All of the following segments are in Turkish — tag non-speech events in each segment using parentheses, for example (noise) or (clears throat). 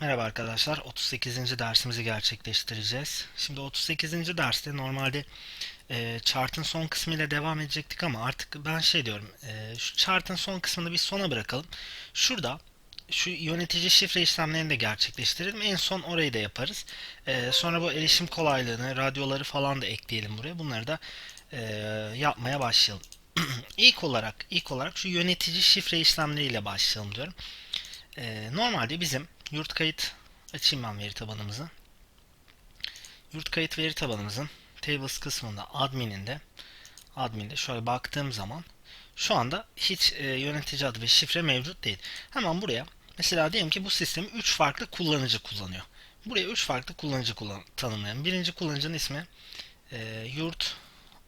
Merhaba arkadaşlar. 38. dersimizi gerçekleştireceğiz. Şimdi 38. derste normalde e, chart'ın son kısmı ile devam edecektik ama artık ben şey diyorum. E, şu chart'ın son kısmını bir sona bırakalım. Şurada şu yönetici şifre işlemlerini de gerçekleştirelim. En son orayı da yaparız. E, sonra bu erişim kolaylığını, radyoları falan da ekleyelim buraya. Bunları da e, yapmaya başlayalım. (clears throat) ilk olarak ilk olarak şu yönetici şifre işlemleriyle başlayalım diyorum. E, normalde bizim Yurt kayıt açayım ben veri tabanımızı. Yurt kayıt veri tabanımızın tables kısmında admininde adminde şöyle baktığım zaman şu anda hiç e, yönetici adı ve şifre mevcut değil. Hemen buraya mesela diyelim ki bu sistemi 3 farklı kullanıcı kullanıyor. Buraya 3 farklı kullanıcı kullan tanımlayalım. Birinci kullanıcının ismi e, yurt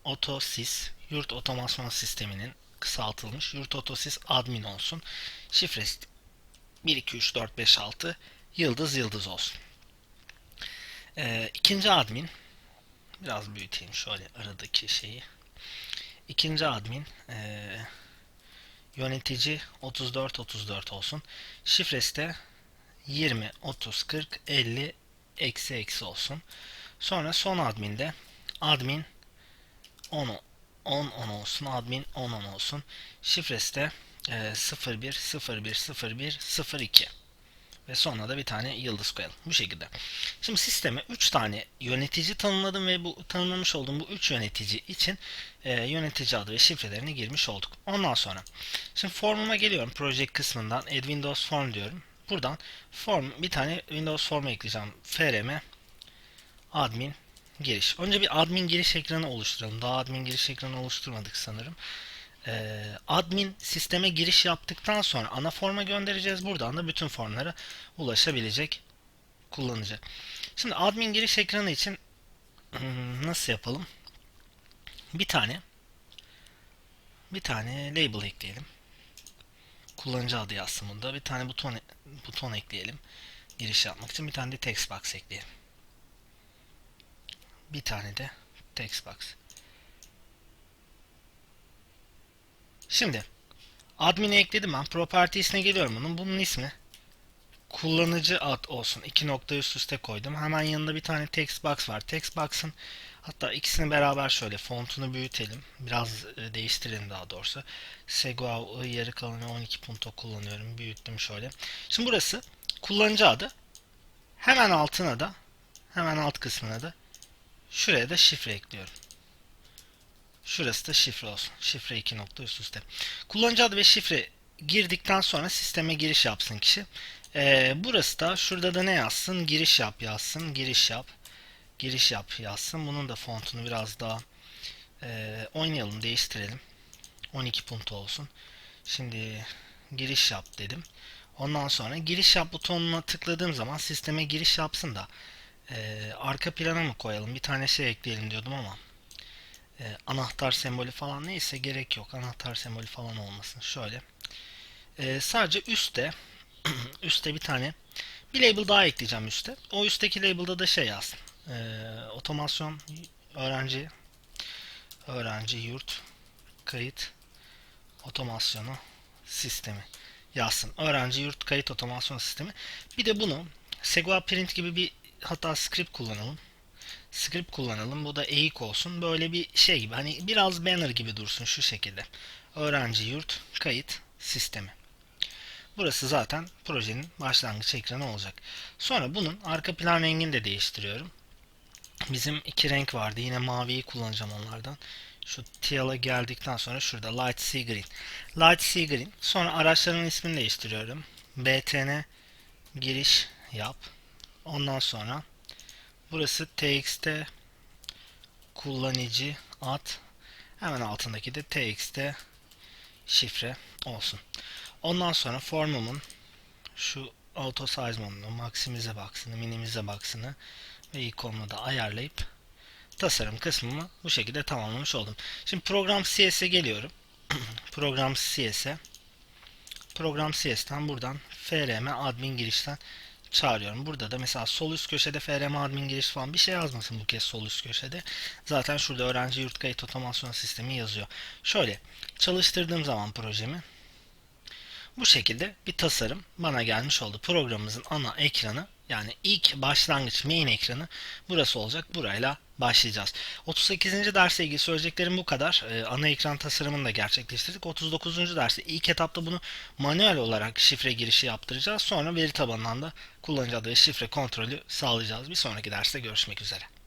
otosys yurt otomasyon sisteminin kısaltılmış yurt otosys admin olsun. Şifresi 1, 2, 3, 4, 5, 6 yıldız yıldız olsun. Ee, ikinci admin biraz büyüteyim şöyle aradaki şeyi. İkinci admin e, yönetici 34 34 olsun. Şifresi de 20 30 40 50 eksi eksi olsun. Sonra son adminde admin 10 10 10 olsun. Admin 10 10 olsun. Şifresi de e, 01 01 01 02 ve sonra da bir tane yıldız koyalım. Bu şekilde. Şimdi sisteme 3 tane yönetici tanımladım ve bu tanımlamış olduğum bu 3 yönetici için e, yönetici adı ve şifrelerini girmiş olduk. Ondan sonra şimdi formuma geliyorum. Project kısmından add windows form diyorum. Buradan form bir tane Windows form ekleyeceğim. frm admin giriş. Önce bir admin giriş ekranı oluşturalım. Daha admin giriş ekranı oluşturmadık sanırım. Ee, admin sisteme giriş yaptıktan sonra ana forma göndereceğiz. Buradan da bütün formlara ulaşabilecek kullanıcı. Şimdi admin giriş ekranı için hmm, nasıl yapalım? Bir tane bir tane label ekleyelim. Kullanıcı adı yazsın bunda. Bir tane buton buton ekleyelim. Giriş yapmak için bir tane de text box ekleyelim. Bir tane de text box. Şimdi admin'i ekledim ben. Properties'ine geliyorum bunun. Bunun ismi kullanıcı ad olsun. İki nokta üst üste koydum. Hemen yanında bir tane text box var. Text box'ın hatta ikisini beraber şöyle fontunu büyütelim. Biraz e, değiştirelim daha doğrusu. Seguao yarı kalını 12 punto kullanıyorum. Büyüttüm şöyle. Şimdi burası kullanıcı adı. Hemen altına da hemen alt kısmına da şuraya da şifre ekliyorum. Şurası da şifre olsun. Şifre 2 nokta üst üste. Kullanıcı adı ve şifre girdikten sonra sisteme giriş yapsın kişi. Ee, burası da şurada da ne yazsın? Giriş yap yazsın. Giriş yap. Giriş yap yazsın. Bunun da fontunu biraz daha e, oynayalım, değiştirelim. 12 punto olsun. Şimdi giriş yap dedim. Ondan sonra giriş yap butonuna tıkladığım zaman sisteme giriş yapsın da e, arka plana mı koyalım? Bir tane şey ekleyelim diyordum ama e, anahtar sembolü falan neyse gerek yok. Anahtar sembolü falan olmasın. Şöyle. E, sadece üstte (clears throat) üstte bir tane bir label daha ekleyeceğim üstte. O üstteki label'da da şey yaz. E, otomasyon öğrenci öğrenci yurt kayıt otomasyonu sistemi yazsın. Öğrenci yurt kayıt otomasyon sistemi. Bir de bunu Segua print gibi bir hatta script kullanalım script kullanalım. Bu da eğik olsun. Böyle bir şey gibi. Hani biraz banner gibi dursun şu şekilde. Öğrenci yurt kayıt sistemi. Burası zaten projenin başlangıç ekranı olacak. Sonra bunun arka plan rengini de değiştiriyorum. Bizim iki renk vardı. Yine maviyi kullanacağım onlardan. Şu teal'a geldikten sonra şurada light sea green. Light sea green. Sonra araçların ismini değiştiriyorum. btn giriş yap. Ondan sonra Burası txt kullanıcı ad. Hemen altındaki de txt şifre olsun. Ondan sonra formumun şu auto size modunu, maksimize baksını, minimize baksını ve ikonunu da ayarlayıp tasarım kısmımı bu şekilde tamamlamış oldum. Şimdi program CS'e geliyorum. (clears throat) program CS'e program CS'ten buradan frm admin girişten çağırıyorum. Burada da mesela sol üst köşede FRM admin giriş falan bir şey yazmasın bu kez sol üst köşede. Zaten şurada öğrenci yurt kayıt otomasyon sistemi yazıyor. Şöyle çalıştırdığım zaman projemi Bu şekilde bir tasarım bana gelmiş oldu. Programımızın ana ekranı yani ilk başlangıç main ekranı burası olacak. Burayla başlayacağız. 38. derse ilgili söyleyeceklerim bu kadar. Ee, ana ekran tasarımını da gerçekleştirdik. 39. derste ilk etapta bunu manuel olarak şifre girişi yaptıracağız. Sonra veri tabanından da kullanıcı adı ve şifre kontrolü sağlayacağız. Bir sonraki derste görüşmek üzere.